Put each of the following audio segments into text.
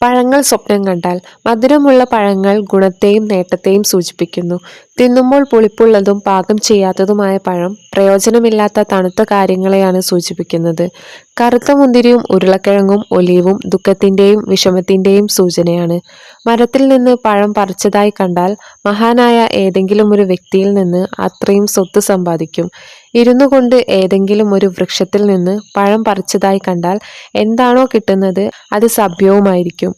പഴങ്ങൾ സ്വപ്നം കണ്ടാൽ മധുരമുള്ള പഴങ്ങൾ ഗുണത്തെയും നേട്ടത്തെയും സൂചിപ്പിക്കുന്നു. തിന്നുമ്പോൾ പുളിപ്പുള്ളതും പാകം ചെയ്യാത്തതുമായ പഴം പ്രയോജനമില്ലാത്ത തണുത്ത കാര്യങ്ങളെയാണ് സൂചിപ്പിക്കുന്നത്. കറുത്ത മുന്തിരിയും ഉരുളക്കിഴങ്ങും ഒലീവും ദുഃഖത്തിന്റെയും വിഷമത്തിന്റെയും സൂചനയാണ്. മരത്തിൽ നിന്ന് പഴം പറിച്ചതായി കണ്ടാൽ മഹാനായ ഏതെങ്കിലും ഒരു വ്യക്തിയിൽ നിന്ന് അത്രയും സ്വത്ത് സമ്പാദിക്കും. ഇരുന്നു കൊണ്ട് ഏതെങ്കിലും ഒരു വൃക്ഷത്തിൽ നിന്ന് പഴം പറിച്ചതായി കണ്ടാൽ എന്താണോ കിട്ടുന്നത് അത് സഭ്യവുമായിരിക്കും.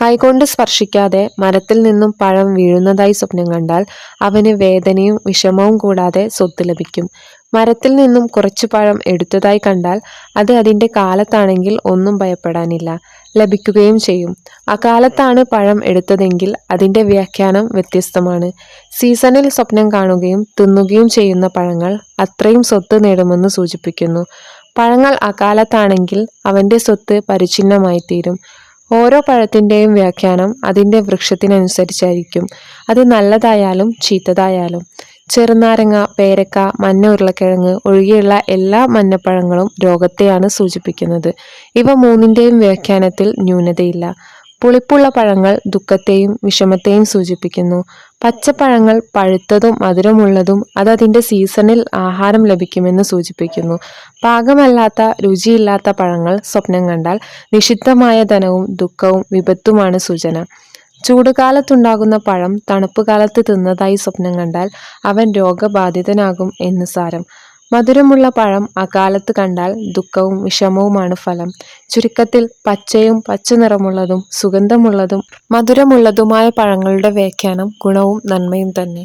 കൈകൊണ്ട് സ്പർശിക്കാതെ മരത്തിൽ നിന്നും പഴം വീഴുന്നതായി സ്വപ്നം കണ്ടാൽ അവന് വേദനയും വിഷമവും കൂടാതെ സ്വത്ത് ലഭിക്കും. മരത്തിൽ നിന്നും കുറച്ചു പഴം എടുത്തതായി കണ്ടാൽ അത് അതിന്റെ കാലത്താണെങ്കിൽ ഒന്നും ഭയപ്പെടാനില്ല ലഭിക്കുകയും ചെയ്യും. അകാലത്താണ് പഴം എടുത്തതെങ്കിൽ അതിന്റെ വ്യാഖ്യാനം വ്യത്യസ്തമാണ്. സീസണിൽ സ്വപ്നം കാണുകയും തിന്നുകയും ചെയ്യുന്ന പഴങ്ങൾ അത്രയും സ്വത്ത് നേടുമെന്ന് സൂചിപ്പിക്കുന്നു. പഴങ്ങൾ അകാലത്താണെങ്കിൽ അവന്റെ സ്വത്ത് പരിച്ഛിന്നമായി തീരും ഓരോ പഴത്തിന്റെയും വ്യാഖ്യാനം അതിന്റെ വൃക്ഷത്തിനനുസരിച്ചായിരിക്കും. അത് നല്ലതായാലും ചീത്തതായാലും. ചെറുനാരങ്ങ പേരക്ക മഞ്ഞ ഉരുളക്കിഴങ്ങ് ഒഴികെയുള്ള എല്ലാ മഞ്ഞപ്പഴങ്ങളും രോഗത്തെയാണ് സൂചിപ്പിക്കുന്നത്. ഇവ മൂന്നിന്റെയും വ്യാഖ്യാനത്തിൽ ന്യൂനതയില്ല. പുളിപ്പുള്ള പഴങ്ങൾ ദുഃഖത്തെയും വിഷമത്തെയും സൂചിപ്പിക്കുന്നു. പച്ചപ്പഴങ്ങൾ പഴുത്തതും മധുരമുള്ളതും അത് അതിന്റെ സീസണിൽ ആഹാരം ലഭിക്കുമെന്ന് സൂചിപ്പിക്കുന്നു. പാകമല്ലാത്ത രുചിയില്ലാത്ത പഴങ്ങൾ സ്വപ്നം കണ്ടാൽ നിഷിദ്ധമായ ധനവും ദുഃഖവും വിപത്തുമാണ് സൂചന. ചൂടുകാലത്തുണ്ടാകുന്ന പഴം തണുപ്പുകാലത്ത് തിന്നതായി സ്വപ്നം കണ്ടാൽ അവൻ രോഗബാധിതനാകും എന്ന് സാരം. മധുരമുള്ള പഴം അകാലത്ത് കണ്ടാൽ ദുഃഖവും വിഷമവുമാണ് ഫലം. ചുരുക്കത്തിൽ പച്ചയും പച്ച നിറമുള്ളതും സുഗന്ധമുള്ളതും മധുരമുള്ളതുമായ പഴങ്ങളുടെ വ്യാഖ്യാനം ഗുണവും നന്മയും തന്നെ.